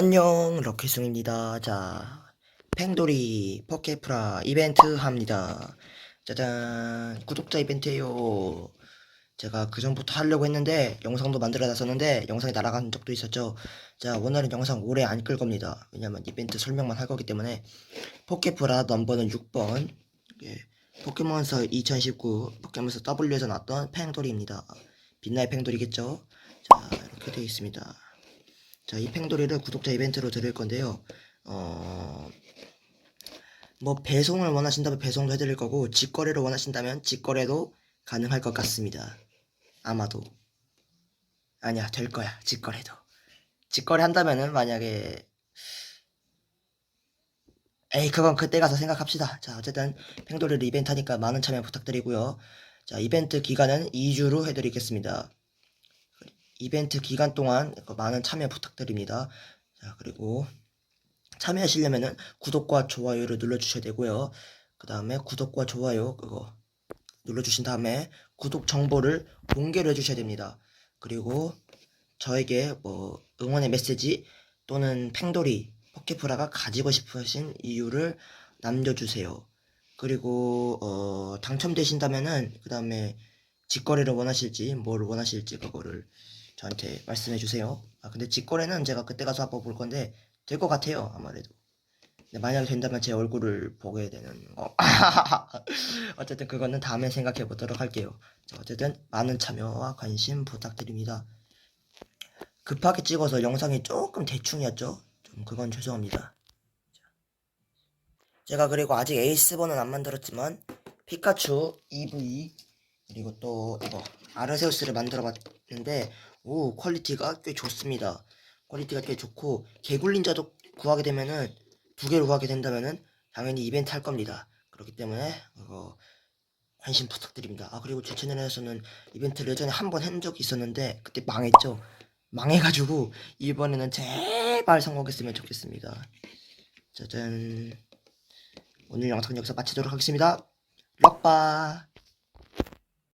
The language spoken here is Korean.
안녕 럭키송입니다. 자 팽돌이 포켓프라 이벤트 합니다. 짜잔 구독자 이벤트예요. 제가 그 전부터 하려고 했는데 영상도 만들어 놨었는데 영상이 날아간 적도 있었죠. 자 오늘은 영상 오래 안 끌 겁니다. 왜냐면 이벤트 설명만 할 거기 때문에 포켓프라 넘버는 6번 예, 포켓몬스터 2019 포켓몬스터 W에서 나왔던 팽돌이입니다. 빛나의 팽돌이겠죠. 자 이렇게 되어 있습니다. 자, 이 팽돌이를 구독자 이벤트로 드릴 건데요. 어, 뭐, 배송을 원하신다면 배송도 해드릴 거고, 직거래를 원하신다면 직거래도 가능할 것 같습니다. 아마도. 아니야, 될 거야, 직거래도. 직거래 한다면은 만약에, 에이, 그건 그때 가서 생각합시다. 자, 어쨌든, 팽돌이를 이벤트 하니까 많은 참여 부탁드리고요. 자, 이벤트 기간은 2주로 해드리겠습니다. 이벤트 기간 동안 많은 참여 부탁드립니다. 자, 그리고 참여하시려면은 구독과 좋아요를 눌러주셔야 되고요. 그 다음에 구독과 좋아요 그거 눌러주신 다음에 구독 정보를 공개를 해주셔야 됩니다. 그리고 저에게 뭐 응원의 메시지 또는 팽돌이 포켓프라가 가지고 싶으신 이유를 남겨주세요. 그리고 어, 당첨되신다면은 그 다음에 직거래를 원하실지 뭘 원하실지 그거를 저한테 말씀해 주세요. 아 근데 직거래는 제가 그때 가서 한번 볼 건데 될 것 같아요 아무래도. 만약에 된다면 제 얼굴을 보게 되는 거. 어쨌든 그거는 다음에 생각해 보도록 할게요. 자, 어쨌든 많은 참여와 관심 부탁드립니다. 급하게 찍어서 영상이 조금 대충이었죠? 좀 그건 죄송합니다. 제가 그리고 아직 에이스본은 안 만들었지만 피카츄 EV 그리고 또 이거 아르세우스를 만들어 봤는데 오 퀄리티가 꽤 좋습니다. 퀄리티가 꽤 좋고 개굴린자도 구하게 되면은 두 개를 구하게 된다면은 당연히 이벤트 할 겁니다. 그렇기 때문에 그거 관심 부탁드립니다. 아 그리고 제 채널에서는 이벤트를 예전에 한 번 한 적이 있었는데 그때 망했죠. 망해가지고 이번에는 제발 성공했으면 좋겠습니다. 짜잔 오늘 영상 여기서 마치도록 하겠습니다. 럭바